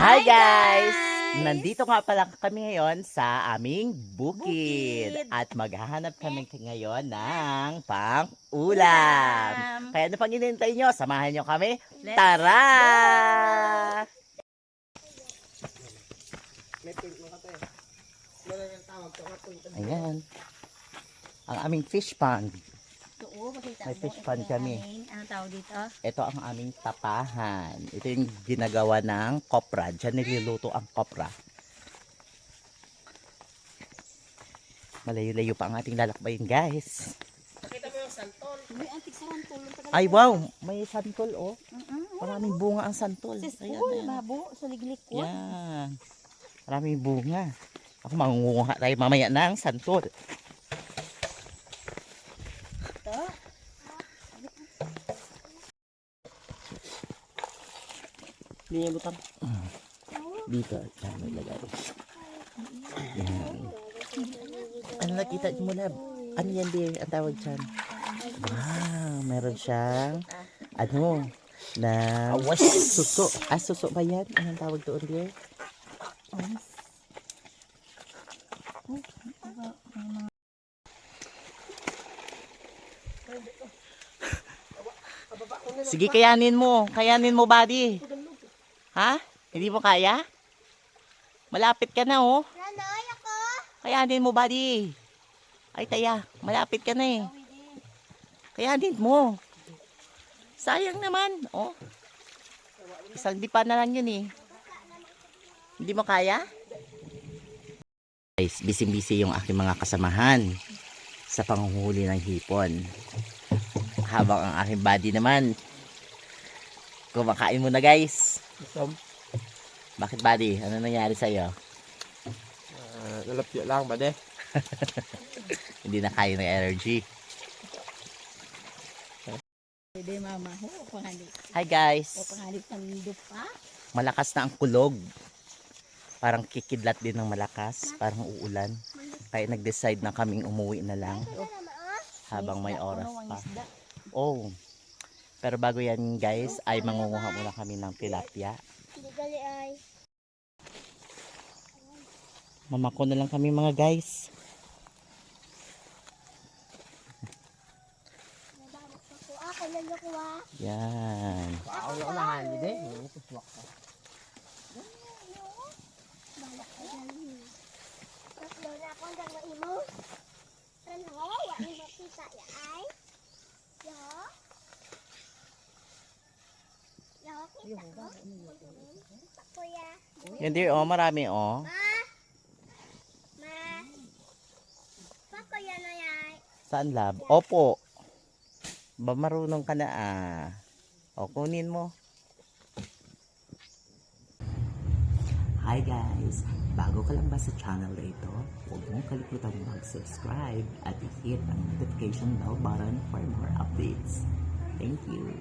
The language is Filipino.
Hi guys! Nandito nga pala kami ngayon sa aming bukid. At maghahanap kami ngayon ng pang-ulam. Kaya ano pang inintay nyo? Samahan nyo kami. Tara! Ayan. Ang aming fish pond. May mo. fish Ito pond yung kami. Ano tawag dito? Ito ang aming tapahan. Ito yung ginagawa ng kopra. Diyan niluluto ang kopra. Malayo-layo pa ang ating lalakbayin, guys. May antik sarantol. Ay, wow! May santol, oh. Maraming bunga ang santol. Sis, Ayan, ayan. babo, sa liglikot. Yan. Maraming bunga. Ako mangunguha tayo mamaya ng santol. Ito. Hindi niya butang. Dito. Diyan may lagay. Yan. Ano nakita mo, lab? Ano yan, di? Ang tawag dyan? Wow, meron siyang ano, na suso. Ah, suso ba yan? Anong tawag doon, di? Sige, kayanin mo. Kayanin mo, buddy. Ha? Hindi mo kaya? Malapit ka na, oh. Nanay, ako. Kayanin mo, buddy. Ay, taya. Malapit ka na eh. Kayanin mo. Sayang naman, oh. Isang dipa na lang yun eh. Hindi mo kaya? Guys, busy-busy yung aking mga kasamahan sa panguhuli ng hipon. Habang ang aking buddy naman, kumakain muna guys. Bakit buddy? Ano nangyari sa'yo? Uh, nalapyo lang ba de? Hindi na kaya ng energy. Pwede mama ho, pangalip. Hi guys! O pangalip ng dupa. Malakas na ang kulog. Parang kikidlat din ng malakas. Parang uulan. Kaya nag-decide na kaming umuwi na lang. Habang may oras pa. Oh. Pero bago yan guys, ay mangunguha muna kami ng tilapia. Hindi ay. Mamako na lang kami mga guys. Ah. Yan. Wow, wala ko na hali Kuya. Yan oh, marami oh. Ma. Ma. Pa kuya na yay. Saan lab? Opo. Ba marunong ka na ah. O, kunin mo. Hi guys! Bago ka lang ba sa channel na ito, huwag mong kalimutan mag-subscribe at i-hit ang notification bell button for more updates. Thank you!